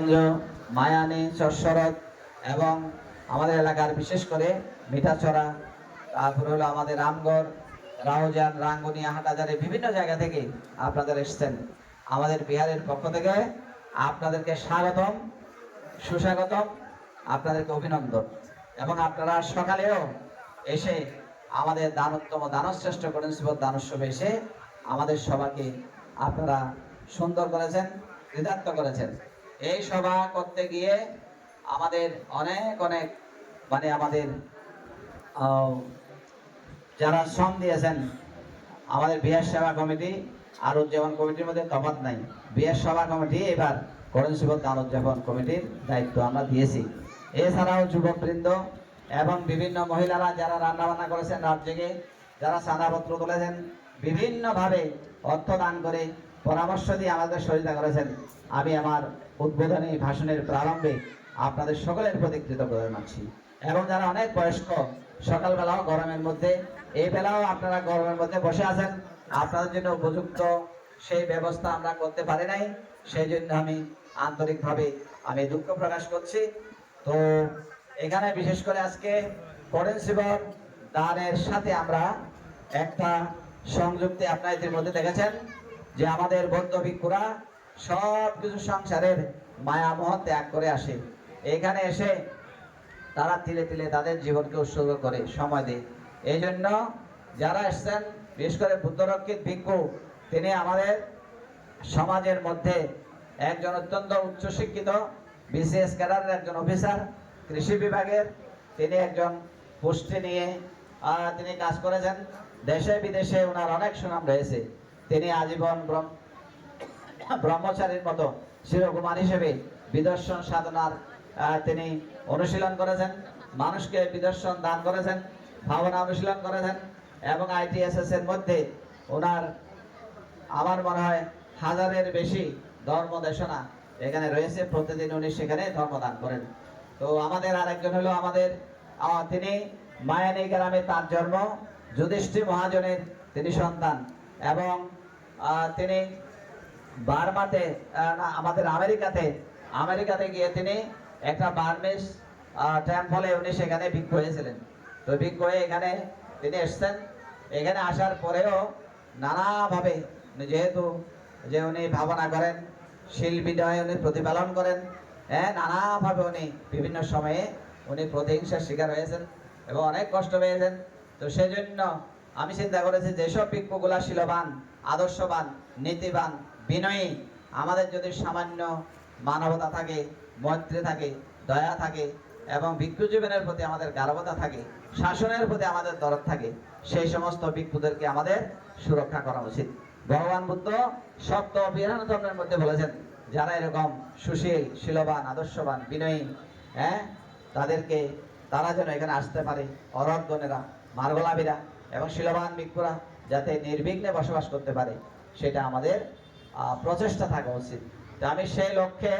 রানীগঞ্জ মায়ানি চশ্বরত এবং আমাদের এলাকার বিশেষ করে মিঠাছড়া, তারপরে হলো আমাদের রামগড়, রাউজান রাঙ্গুনিয়া হাটাজারে বিভিন্ন জায়গা থেকে আপনাদের এসছেন। আমাদের বিহারের পক্ষ থেকে আপনাদেরকে স্বাগতম, সুস্বাগতম, আপনাদেরকে অভিনন্দন। এবং আপনারা সকালেও এসে আমাদের দানোত্তম দানশ্রেষ্ঠ করেন শিবর দানোৎসবে এসে আমাদের সবাইকে আপনারা সুন্দর করেছেন, কৃতার্থ করেছেন। এই সভা করতে গিয়ে আমাদের অনেক অনেক মানে আমাদের যারা শ্রম দিয়েছেন, আমাদের বিহার সেবা কমিটি, আর উদযাপন কমিটির মধ্যে তফাৎ নাই। বিহার সভা কমিটি এবার করণ শিবক দান উদযাপন কমিটির দায়িত্ব আমরা দিয়েছি। এছাড়াও যুবকবৃন্দ এবং বিভিন্ন মহিলারা যারা রান্না বান্না করেছেন রাত জেগে, যারা চাঁদাপত্র তুলেছেন, বিভিন্নভাবে অর্থ দান করে পরামর্শ দিয়ে আমাদের সহযোগিতা করেছেন আমি আমার উদ্বোধনী ভাষণের প্রারম্ভে আপনাদের সকলের প্রতি কৃতজ্ঞতা জানাচ্ছি। এবং যারা অনেক বয়স্ক, সকালবেলাও গরমের মধ্যে, এই বেলাও আপনারা গরমের মধ্যে বসে আছেন, আপনাদের জন্য উপযুক্ত সেই ব্যবস্থা আমরা করতে পারি নাই, সেই জন্য আমি আন্তরিকভাবে আমি দুঃখ প্রকাশ করছি। তো এখানে বিশেষ করে আজকে করেন দানের সাথে আমরা একটা সংযুক্তি আপনারা ইতিমধ্যে দেখেছেন। যে আমাদের বৌদ্ধ ভিক্ষুরা সব কিছু সংসারের মায়ামোহ ত্যাগ করে আসে। এখানে এসে তারা তিলে তিলে তাদের জীবনকে উৎসর্গ করে, সময় দেয়। এই জন্য যারা এসছেন, বিশেষ করে বুদ্ধরক্ষিত ভিক্ষু, তিনি আমাদের সমাজের মধ্যে একজন অত্যন্ত উচ্চশিক্ষিত বিসিএস ক্যাডারের একজন অফিসার, কৃষি বিভাগের, তিনি একজন পুষ্টি নিয়ে তিনি কাজ করেছেন। দেশে বিদেশে ওনার অনেক সুনাম রয়েছে। তিনি আজীবন ব্রহ্ম, ব্রহ্মচারীর মতো শিরকুমার হিসেবে বিদর্শন সাধনার তিনি অনুশীলন করেছেন, মানুষকে বিদর্শন দান করেছেন, ভাবনা অনুশীলন করেছেন এবং আইটিএসএস এর মধ্যে ওনার, আমার মনে হয়, হাজারের বেশি ধর্ম দেশনা এখানে রয়েছে। প্রতিদিন উনি সেখানে ধর্মদান করেন। তো আমাদের আরেকজন হলো আমাদের তিনি মায়ানি গ্রামে তার জন্ম, যুধিষ্ঠির মহাজনের তিনি সন্তান এবং তিনি বার্মাতে না, আমাদের আমেরিকাতে আমেরিকাতে গিয়ে তিনি একটা বার্মিস টেম্পলে উনি সেখানে ভিক্ষু হয়েছিলেন। তো ভিক্ষু হয়ে এখানে তিনি এসছেন। এখানে আসার পরেও নানাভাবে যেহেতু যে উনি ভাবনা করেন শিল্পীদয় উনি প্রতিপালন করেন হ্যাঁ নানাভাবে উনি বিভিন্ন সময়ে উনি প্রতিহিংসার শিকার হয়েছেন এবং অনেক কষ্ট পেয়েছেন। তো সেজন্য আমি চিন্তা করেছি, যেসব ভিক্ষুগুলা শিলবান আদর্শবান, নীতিবান, বিনয়ী, আমাদের যদি সামান্য মানবতা থাকে, মৈত্রী থাকে, দয়া থাকে এবং ভিক্ষু জীবনের প্রতি আমাদের গারবতা থাকে, শাসনের প্রতি আমাদের দরদ থাকে, সেই সমস্ত ভিক্ষুদেরকে আমাদের সুরক্ষা করা উচিত। ভগবান বুদ্ধ সপ্ত অভিযান ধর্মের মধ্যে বলেছেন, যারা এরকম সুশীল, শিলবান, আদর্শবান, বিনয়ী হ্যাঁ তাদেরকে তারা যেন এখানে আসতে পারে অরগণেরা মার্গলাভীরা এবং শিলবান ভিক্ষুরা যাতে নির্বিঘ্নে বসবাস করতে পারে, সেটা আমাদের প্রচেষ্টা থাকা উচিত। তো আমি সেই লক্ষ্যে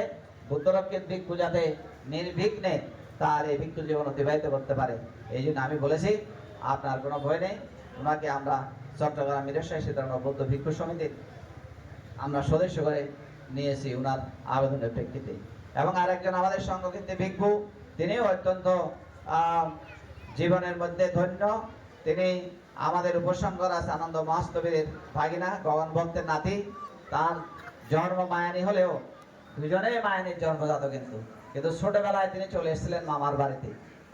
বুদ্ধরক্ষিত ভিক্ষু যাতে নির্বিঘ্নে তার এই ভিক্ষু জীবন অতিবাহিত করতে পারে। এই জন্য আমি বলেছি, আপনার কোনো ভয় নেই। ওনাকে আমরা চট্টগ্রাম মিরেশ্বর সীতারাম বৌদ্ধ ভিক্ষু সমিতির আমরা সদস্য করে নিয়েছি ওনার আবেদনের প্রেক্ষিতে। এবং আরেকজন আমাদের সংঘক্ষেত্রে ভিক্ষু, তিনিও অত্যন্ত জীবনের মধ্যে ধন্য। তিনি আমাদের উপসংকর আছে আনন্দ মহাস্তবীর ভাগিনা গগন ভক্তের নাতি। তার জন্ম মায়ানি হলেও দুজনেই মায়ানির জন্মজাত কিন্তু। কিন্তু ছোটবেলায় তিনি চলে এসেছিলেন মামার বাড়িতে।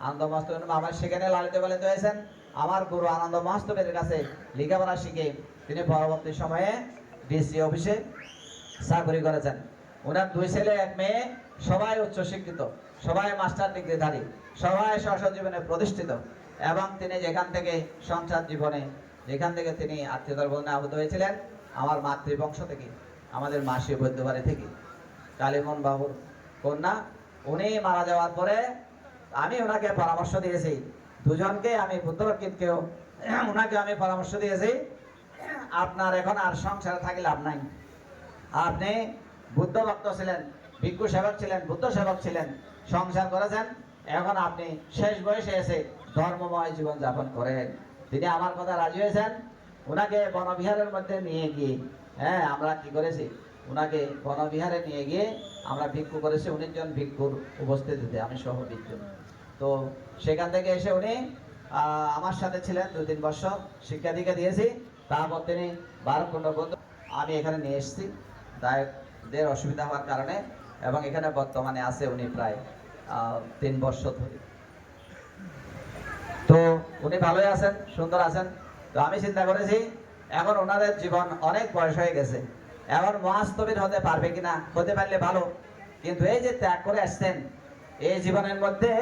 আনন্দ মহাস্তবের মামার সেখানে লালিত পালিত হয়েছেন। আমার গুরু আনন্দ মহাস্তবের কাছে লেখাপড়া শিখে তিনি পরবর্তী সময়ে ডিসি অফিসে চাকরি করেছেন। ওনার দুই ছেলে, এক মেয়ে, সবাই উচ্চশিক্ষিত, সবাই মাস্টার ডিগ্রিধারী, সবাই সংসদ জীবনে প্রতিষ্ঠিত। এবং তিনি যেখান থেকে সংসার জীবনে, যেখান থেকে তিনি আত্মীয়তার বন্ধনে আবদ্ধ হয়েছিলেন, আমার মাতৃবংশ থেকে, আমাদের মাসি বৈদ্যবাড়ি থেকে। কালীমোহন বাবুর কন্যা, উনি মারা যাওয়ার পরে আমি ওনাকে পরামর্শ দিয়েছি। দুজনকে আমি বুদ্ধরক্ষিতকেও ওনাকে আমি পরামর্শ দিয়েছি, আপনার এখন আর সংসারে থাকি লাভ নাই। আপনি বুদ্ধ ভক্ত ছিলেন, ভিক্ষু সেবক ছিলেন, বুদ্ধ সেবক ছিলেন, সংসার করেছেন, এখন আপনি শেষ বয়সে এসে ধর্মময় জীবন যাপন করেন। তিনি আমার কথা রাজি হয়েছেন। ওনাকে বনবিহারের মধ্যে নিয়ে গিয়ে হ্যাঁ আমরা কি করেছি? ওনাকে বনবিহারে নিয়ে গিয়ে আমরা ভিক্ষু করেছি। উনিশ জন ভিক্ষুর উপস্থিতিতে, আমি সহ ভিক্ষু। তো সেখান থেকে এসে উনি আমার সাথে ছিলেন দু তিন বছর। শিক্ষা দীক্ষা দিয়েছি। তারপর তিনি বারো পনেরো বছর আমি এখানে নিয়ে এসেছি। দায়কদের অসুবিধা হওয়ার কারণে এবং এখানে বর্তমানে আছে উনি প্রায় তিন বছর ধরে। তো উনি ভালোই আছেন, সুন্দর আছেন। তো আমি চিন্তা করেছি, এখন ওনাদের জীবন অনেক বয়স হয়ে গেছে। এখন মহাস্তবির হতে পারবে কিনা, হতে পারলে ভালো। কিন্তু এই যে ত্যাগ করে আসছেন, এই জীবনের মধ্যে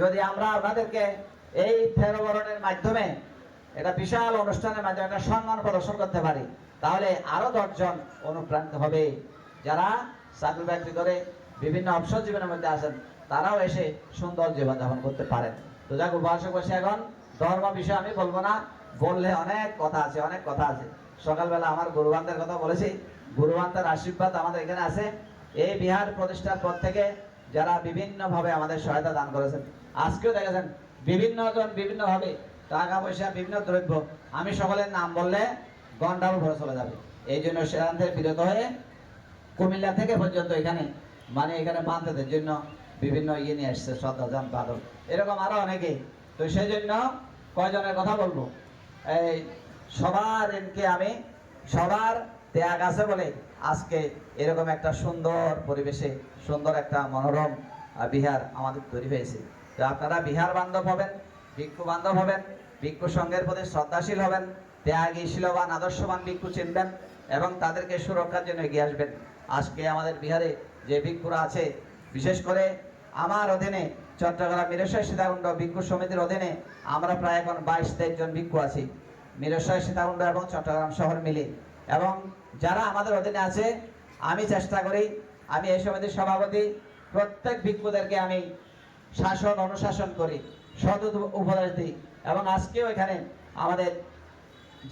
যদি আমরা ওনাদেরকে এই তেরো বরণের মাধ্যমে এটা বিশাল অনুষ্ঠানের মাধ্যমে, একটা সম্মান প্রদর্শন করতে পারি, তাহলে আরও দশজন অনুপ্রাণিত হবে। যারা চাকরি বাকরি করে বিভিন্ন অবসর জীবনের মধ্যে আছেন, তারাও এসে সুন্দর জীবনযাপন করতে পারেন। তো যাক উপাসক বসে এখন ধর্ম বিষয়ে আমি বলব না, বললে অনেক কথা আছে, অনেক কথা আছে। সকালবেলা আমার গুরুবান্তের কথা বলেছি, গুরুবান্তের আশীর্বাদ আমাদের এখানে আছে। এই বিহার প্রতিষ্ঠার পর থেকে যারা বিভিন্নভাবে আমাদের সহায়তা দান করেছেন, আজকেও দেখেছেন, বিভিন্ন জন বিভিন্নভাবে টাকা পয়সা, বিভিন্ন দ্রব্য, আমি সকলের নাম বললে ঘণ্টার উপরে চলে যাবে। এই জন্য সেখান থেকে বিরত হয়ে কুমিল্লা থেকে পর্যন্ত এখানে মানে এখানে বান্ধবদের জন্য বিভিন্ন ইয়ে নিয়ে আসছে শ্রদ্ধাজান বাদল এরকম আরও অনেকে তো সেই জন্য কয়জনের কথা বলব? এই সবার এনকে আমি, সবার ত্যাগ আছে বলে আজকে এরকম একটা সুন্দর পরিবেশে, সুন্দর একটা মনোরম বিহার আমাদের তৈরি হয়েছে। তো আপনারা বিহার বান্ধব হবেন, ভিক্ষু বান্ধব হবেন, ভিক্ষু সঙ্গের প্রতি শ্রদ্ধাশীল হবেন, ত্যাগী, শীলবান, আদর্শবান ভিক্ষু চিনবেন এবং তাদেরকে সুরক্ষার জন্য এগিয়ে আসবেন। আজকে আমাদের বিহারে যে ভিক্ষুরা আছে, বিশেষ করে আমার অধীনে চট্টগ্রাম মিরেশ্বর সীতাকুণ্ড ভিক্ষু সমিতির অধীনে আমরা প্রায় এখন বাইশ তেইশ জন ভিক্ষু আছি। মিরেশ্বর সীতাকুণ্ড এবং চট্টগ্রাম শহর মিলে। এবং যারা আমাদের অধীনে আছে, আমি চেষ্টা করি, আমি এই সমিতির সভাপতি, প্রত্যেক ভিক্ষুদেরকে আমি শাসন, অনুশাসন করি সদ উপদেশ দিই। এবং আজকেও এখানে আমাদের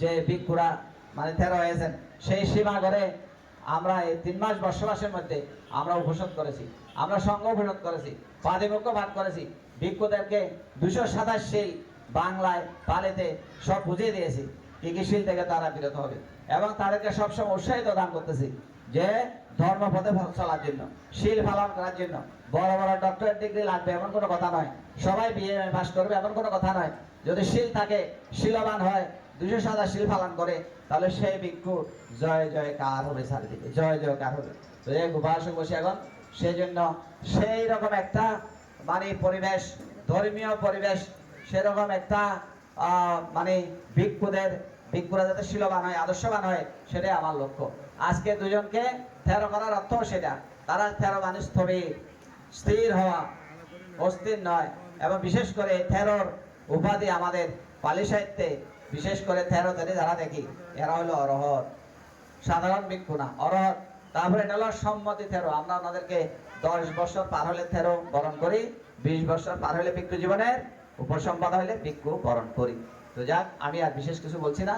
যে ভিক্ষুরা মানে তেরো হয়েছেন, সেই সীমা করে আমরা এই তিন মাস বসবাসের মধ্যে আমরা উপোষণ করেছি, আমরা সঙ্গ উপোষণ করেছি পাদিমুখ্য ভাগ করেছি, ভিক্ষুদেরকে দুশো সাতাশ শিল বাংলায় পালেতে সব বুঝিয়ে দিয়েছি, কি কি শিল থেকে তারা বিরত হবে। এবং তাদেরকে সবসময় উৎসাহিত দান করতেছি যে ধর্মপথে চলার জন্য, শিল পালন করার জন্য। বড় বড় ডক্টরেট ডিগ্রি লাগবে, এমন কোনো কথা নয়। সবাই বিএ পাস করবে, এমন কোনো কথা নয়। যদি শিল থাকে, শিলবান হয় দুশো সাদা শিল পালন করে, তাহলে সেই ভিক্ষু জয় জয় কার হবে চারিদিকে, জয় জয় কার হবে। তো উপাসক বসে এখন সেই জন্য সেই রকম একটা মানে পরিবেশ, ধর্মীয় পরিবেশ, সেরকম একটা মানে ভিক্ষুদের, ভিক্ষুরা যাতে শিলবান হয়, আদর্শবান হয়, সেটাই আমার লক্ষ্য। আজকে দুজনকে থেরো করার অর্থ সেটা, তারা থেরো মানে স্থবির, স্থির হওয়া অস্থির নয়, এবং বিশেষ করে থেরোর উপাধি আমাদের পালি সাহিত্যে বিশেষ করে থেরো তেরে যারা দেখি, এরা হলো অরহর। সাধারণ ভিক্ষু না, অরহর। তারপরে এটা হলো সম্মতি থেরো আমরা ওনাদেরকে দশ বছর পার হলে থেরো বরণ করি, বিশ বছর পার হলে ভিক্ষু জীবনের উপসম্পাদা হলে ভিক্ষু বরণ করি। তো যাক, আমি আর বিশেষ কিছু বলছি না।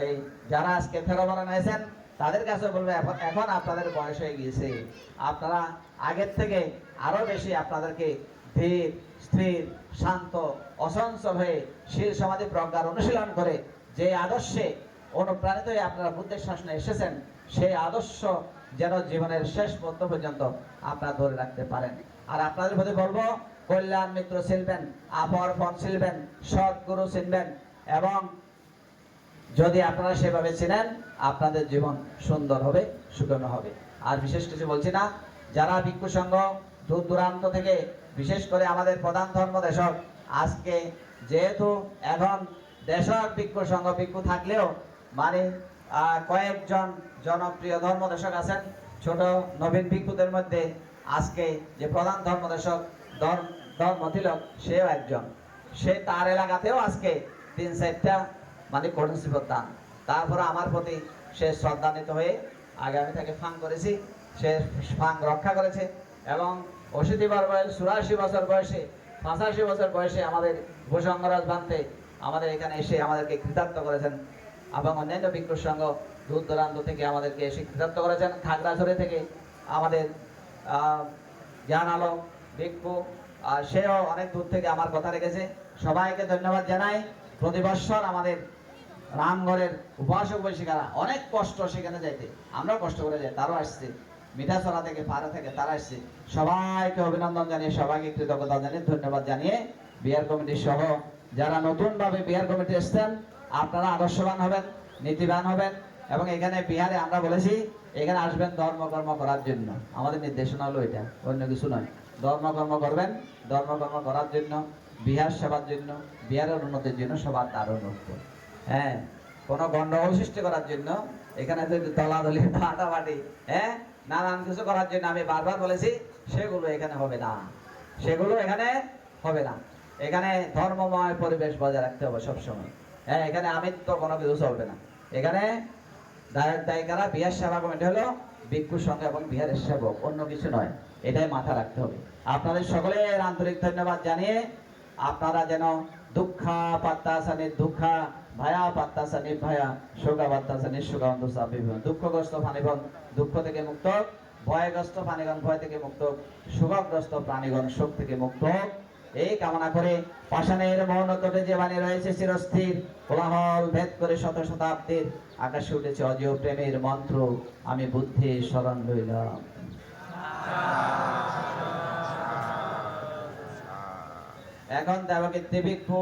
এই যারা আজকে থেরো বরণ হয়েছেন, তাদের কাছে বলব, এখন এখন আপনাদের বয়স হয়ে গিয়েছে। আপনারা আগের থেকে আরও বেশি আপনাদেরকে ধীর, স্থির, শান্ত অসংখ্য হয়ে শীল সমাধি প্রজ্ঞার অনুশীলন করে যে আদর্শে অনুপ্রাণিত হয়ে আপনারা বুদ্ধের শাসনে এসেছেন সেই আদর্শ যেন জীবনের শেষ পর্যন্ত পর্যন্ত আপনারা ধরে রাখতে পারেন। আর আপনাদের প্রতি বলব, কল্যাণ মিত্র ছিলবেন, আপর ফন ছিলবেন সৎগুরু ছিলবেন এবং যদি আপনারা সেভাবে চিনেন, আপনাদের জীবন সুন্দর হবে, সুগম হবে। আর বিশেষ কিছু বলছি না, যারা ভিক্ষু সংঘ দূর দূরান্ত থেকে বিশেষ করে আমাদের প্রধান ধর্ম দেশক। আজকে যেহেতু এখন দেশক ভিক্ষু সংঘ ভিক্ষু থাকলেও মানে কয়েকজন জনপ্রিয় ধর্ম দেশক আছেন। ছোট নবীন ভিক্ষুদের মধ্যে আজকে যে প্রধান ধর্ম দেশক ধর্ম ধর্ম তিলক, সেও একজন। সে তার এলাকাতেও আজকে তিন চারটা মানে কর্মসূচি দান। তারপরে আমার প্রতি সে শ্রদ্ধান্বিত হয়ে আগে আমি তাকে ফাং করেছি। সে ফাং রক্ষা করেছে এবং অশীতি বার বয়স, চুরাশি বছর বয়সে, পঁচাশি বছর বয়সে আমাদের ভূসঙ্গরাজ বানতে আমাদের এখানে এসে আমাদেরকে কৃতার্থ করেছেন। এবং অন্যান্য ভিক্ষু সংঘ দূর দূরান্ত থেকে আমাদেরকে এসে কৃতার্থ করেছেন। খাগড়াছড়ি থেকে আমাদের জ্ঞান আলো ভিক্ষু সেও অনেক দূর থেকে আমার কথা রেখেছে। সবাইকে ধন্যবাদ জানাই। প্রতি বৎসর আমাদের রামগড়ের উপাসক বৈশিকারা অনেক কষ্ট সেখানে যাইতে। আমরাও কষ্ট করে যাই, তারও আসছে। মিঠাছড়া থেকে পাড়া থেকে তারা আসছে সবাইকে অভিনন্দন জানিয়ে, সবাইকে কৃতজ্ঞতা জানিয়ে, ধন্যবাদ জানিয়ে বিহার কমিটি সহ যারা নতুন ভাবে বিহার কমিটি এসছেন, আপনারা আদর্শবান হবেন, নীতিবান হবেন এবং এখানে বিহারে আমরা বলেছি, এখানে আসবেন ধর্মকর্ম করার জন্য। আমাদের নির্দেশনা হলো এটা, অন্য কিছু নয়। ধর্মকর্ম করবেন, ধর্মকর্ম করার জন্য, বিহার সেবার জন্য, বিহারের উন্নতির জন্য সবার দারুণ উঠবে হ্যাঁ কোনো গন্ডগোল সৃষ্টি করার জন্য এখানে যদি দলাদলি বাটাবাটি হ্যাঁ? নানান কিছু করার জন্য আমি বারবার বলেছি, সেগুলো এখানে হবে না। সেগুলো এখানে হবে না। এখানে ধর্মময় পরিবেশ বজায় রাখতে হবে সবসময়। হ্যাঁ এখানে আমি তো কোনো কিছু চলবে না। এখানে দায়ের দায়িকারা, বিহার সেবা কমিটি হলো ভিক্ষু সংঘ এবং বিহারের সেবক, অন্য কিছু নয়। এটাই মাথা রাখতে হবে। আপনাদের সকলের আন্তরিক ধন্যবাদ জানিয়ে আপনারা যেন দুঃখা পাত্তাসানি দুঃখা ভায়া পাত্তাসানি ভায়া শোকা পাত্তাসানি শোকা অন্ধসা বিভিন্ন দুঃখগ্রস্ত ফানিগণ দুঃখ থেকে মুক্ত। ভয়গ্রস্ত প্রাণীগণ, ভয় থেকে মুক্ত। শোকগ্রস্ত প্রাণীগণ, শোক থেকে মুক্ত। এই কামনা করে পাষাণের মৌন তটে যে বাণী রয়েছে চিরস্থির, কোলাহল ভেদ করে শত শতাব্দীর আকাশে উঠেছে অজয় প্রেমের মন্ত্র। আমি বুদ্ধি স্মরণ লইলাম এখন দেবকীর্তি ভিক্ষু